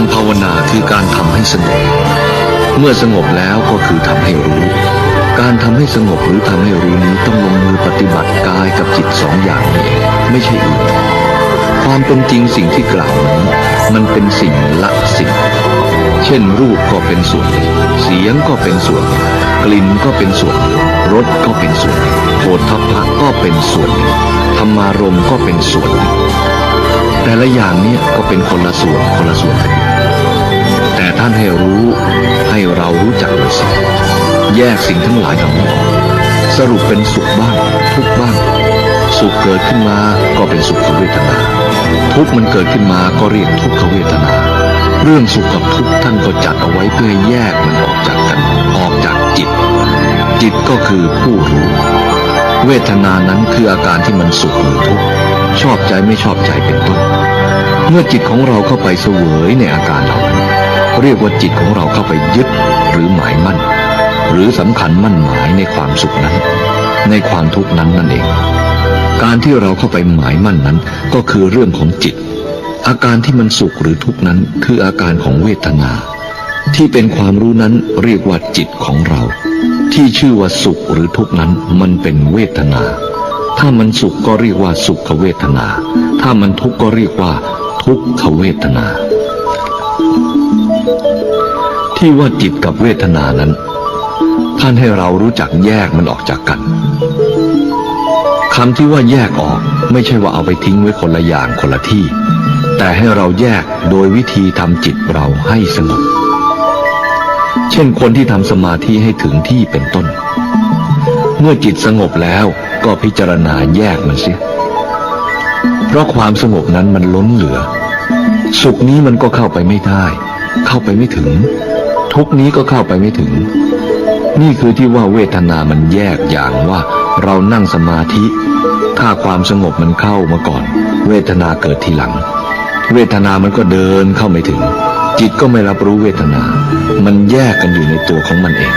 การภาวนาคือการทำให้สงบ เมื่อสงบแล้วก็คือทำให้รู้ การทำให้สงบหรือทำให้รู้นี้ต้องลงมือปฏิบัติกายกับจิตสองอย่างนี้ ไม่ใช่อื่น ความเป็นจริงสิ่งที่กล่าวนี้ มันเป็นสิ่งละสิ่ง เช่นรูปก็เป็นส่วนหนึ่งเสียงก็เป็นส่วนหนึ่งกลิ่นก็เป็นส่วนหนึ่งรสก็เป็นส่วนหนึ่งโผฏฐัพพะก็เป็นส่วนหนึ่งธรรมารมณ์ก็เป็นส่วนหนึ่ง แต่ละอย่างเนี้ก็เป็นคนละส่วนคนละส่วนกันอยู่แต่ท่านให้รู้ให้เรารู้จักมันสิแยกสิ่งทั้งหลายเหล่านี้ออกสรุปเป็นสุขบ้าง ทุกบ้าง สุขเกิดขึ้นมาก็เป็นสุขเวทนา ทุกมันเกิดขึ้นมาก็เรียกทุกขเวทนา เรื่องสุขกับทุกท่านก็จัดเอาไว้เพื่อแยกมันออกจากกันออกจากจิต จิตก็คือผู้รู้ เวทนานั้นคืออาการที่มันสุขหรือทุกข์ ชอบใจไม่ชอบใจเป็นต้น เมื่อจิตของเราเข้าไปเสวยในอาการเหล่านั้นเรียกว่าจิตของเราเข้าไปยึดหรือหมายมั่น หรือสำคัญมั่นหมายในความสุขนั้น ในความทุกข์นั้นนั่นเอง การที่เราเข้าไปหมายมั่นนั้นก็คือเรื่องของจิต อาการที่มันสุขหรือทุกข์นั้นคืออาการของเวทนา ที่เป็นความรู้นั้นเรียกว่าจิตของเรา ที่ชื่อว่าสุขหรือทุกข์นั้นมันเป็นเวทนา ถ้ามันสุขก็เรียกว่าสุขเวทนา ถ้ามันทุกข์ก็เรียกว่าทุกขเวทนา ที่ว่าจิตกับเวทนานั้น ท่านให้เรารู้จักแยกมันออกจากกันคำที่ว่าแยกออกไม่ใช่ว่าเอาไปทิ้งไว้คนละอย่างคนละที่ แต่ให้เราแยกโดยวิธีทำจิตเราให้สงบเช่นคนที่ทำสมาธิให้ถึงที่เป็นต้น เมื่อจิตสงบแล้ว ก็พิจารณาแยกมันเสีย เพราะความสงบนั้นมันล้นเหลือ สุขนี้มันก็เข้าไปไม่ได้ เข้าไปไม่ถึง ทุกนี้ก็เข้าไปไม่ถึง นี่คือที่ว่าเวทนามันแยกอย่างว่าเรานั่งสมาธิ ถ้าความสงบมันเข้ามาก่อน เวทนาเกิดทีหลัง เวทนามันก็เดินเข้าไม่ถึง จิตก็ไม่รับรู้เวทนา มันแยกกันอยู่ในตัวของมันเอง